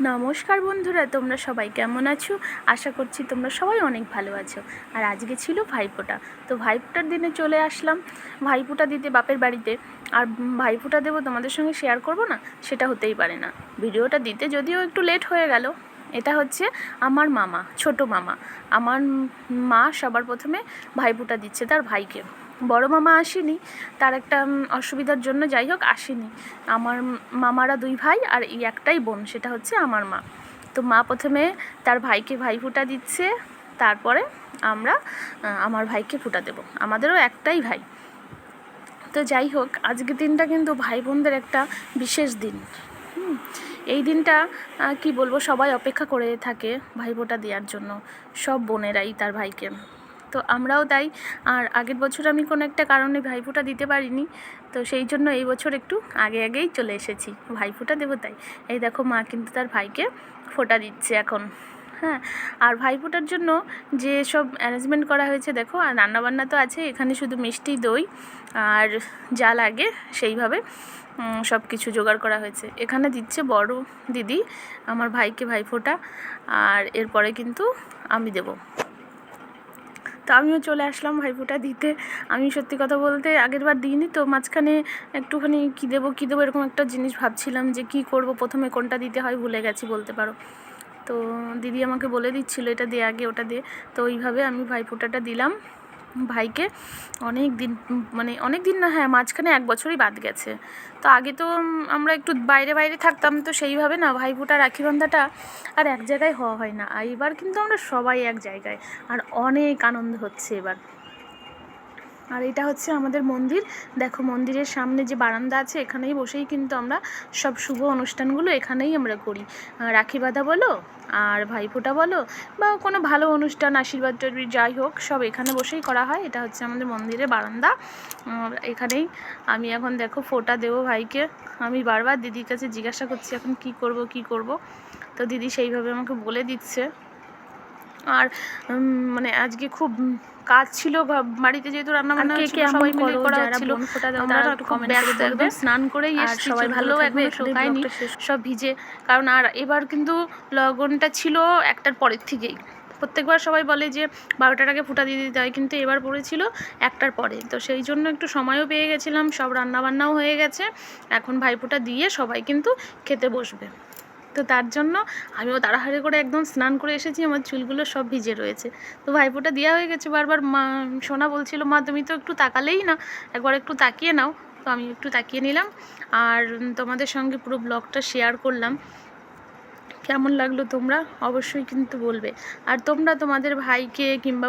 নমস্কার বন্ধুরা, তোমরা সবাই কেমন আছো? আশা করছি তোমরা সবাই অনেক ভালো আছো। আর আজকে ছিল ভাইফোঁটা। তো ভাইফোঁটার দিনে চলে আসলাম। ভাইফোঁটা দিতে বাপের বাড়িতে। আর ভাইফোঁটা দেবো তোমাদের সঙ্গে শেয়ার করব না? সেটা হতেই পারে না। ভিডিওটা দিতে যদিও একটু লেট হয়ে গেল। এটা হচ্ছে আমার মামা, ছোট মামা। আমার মা সবার প্রথমে ভাইফোঁটা দিচ্ছে তার ভাইকে। বড় মামা আসেনি, তার একটা অসুবিধার জন্য যাই হোক আসেনি। আমার মামারা দুই ভাই আর এই একটাই বোন, সেটা হচ্ছে আমার মা। তো মা প্রথমে তার ভাইকে ভাই ফুটা দিচ্ছে, তারপরে আমরা আমার ভাইকে ফুটা দেব। আমাদেরও একটাই ভাই। তো যাই হোক আজকের দিনটা কিন্তু ভাই বোনদের একটা বিশেষ দিন। এই দিনটা কি বলব, সবাই অপেক্ষা করে থাকে ভাইফোঁটা দেওয়ার জন্য। সব বোনেরাই তার ভাইকে। তো আমরাও তাই। আর আগের বছর আমি কোনো একটা কারণে ভাইফোঁটা দিতে পারিনি, তো সেই জন্য এই বছর একটু আগে আগেই চলে এসেছি। ভাইফোঁটা দেবো তাই। এই দেখো মা কিন্তু তার ভাইকে ফোঁটা দিচ্ছে এখন। হ্যাঁ আর ভাইফোঁটার জন্য যে সব অ্যারেঞ্জমেন্ট করা হয়েছে দেখো, আর রান্নাবান্না তো আছে, এখানে শুধু মিষ্টি, দই আর যা লাগে সেইভাবে সব কিছু জোগাড় করা হয়েছে। এখানে দিচ্ছে বড় দিদি, আমার ভাইকে ভাইফোঁটা, আর এরপরে কিন্তু আমি দেবো। তো আমিও চলে আসলাম ভাইফোঁটা দিতে। আমি সত্যি কথা বলতে আগের বার দিইনি, তো মাঝখানে একটুখানি কী দেবো কী দেবো এরকম একটা জিনিস ভাবছিলাম যে কি করব, প্রথমে কোনটা দিতে হয় ভুলে গেছি বলতে পারো। তো দিদি আমাকে বলে দিচ্ছিল এটা দে আগে ওটা দে। তো ওইভাবে আমি ভাইফোঁটাটা দিলাম। ভাইকে অনেক দিন মানে অনেক দিন না হ্যাঁ মাঝখানে এক বছরই বাদ গেছে। তো আগে তো আমরা একটু বাইরে বাইরে থাকতাম, তো সেইভাবে না ভাইফোঁটা রাখি বান্ধাটা আর এক জায়গায় হওয়া হয় না। এবার কিন্তু আমরা সবাই এক জায়গায়, আর অনেক আনন্দ হচ্ছে এবার। আর এটা হচ্ছে আমাদের মন্দির। দেখো মন্দিরের সামনে যে বারান্দা আছে, এখানেই বসেই কিন্তু আমরা সব শুভ অনুষ্ঠানগুলো এখানেই আমরা করি। রাখি বাঁধা বলো, আর ভাইফোঁটা বলো, বা কোনো ভালো অনুষ্ঠান, আশীর্বাদ যাই হোক, সব এখানে বসেই করা হয়। এটা হচ্ছে আমাদের মন্দিরের বারান্দা। এখানেই আমি এখন দেখো ফোঁটা দেবো ভাইকে। আমি বারবার দিদির কাছে জিজ্ঞাসা করছি, এখন কি করব কি করব? তো দিদি সেইভাবে আমাকে বলে দিচ্ছে। আর মানে আজকে খুব কাজ ছিল বাড়িতে যেহেতু রান্না বান্না কে সবাই মিলে করা দাও আমরা একটু খুব ব্যস্ত একদম স্নান করেই এসেছি সবাই ভালো একদম শুকায়নি সব ভিজে। কারণ আর এবার কিন্তু লগনটা ছিল একটার পরের থেকেই। প্রত্যেকবার সবাই বলে যে বারোটার আগে ফুটা দিয়ে দিতে হয় কিন্তু এবার পড়েছিল একটার পরে। তো সেই জন্য একটু সময়ও পেয়ে গেছিলাম সব রান্নাবান্নাও হয়ে গেছে। এখন ভাইফোঁটা দিয়ে সবাই কিন্তু খেতে বসবে। তো তার জন্য আমিও তাড়াহাড়ি করে একদম স্নান করে এসেছি, আমার চুলগুলো সব ভিজে রয়েছে। তো ভাইফোঁটা দেওয়া হয়ে গেছে, বারবার মা, সোনা বলছিল, মা, তুমি তো একটু তাকালেই না, একবার একটু তাকিয়ে নাও। তো আমি একটু তাকিয়ে নিলাম আর তোমাদের সঙ্গে পুরো ব্লগটা শেয়ার করলাম। কেমন লাগল তোমরা? অবশ্যই কিন্তু বলবে। আর তোমরা তোমাদের ভাইকে কিংবা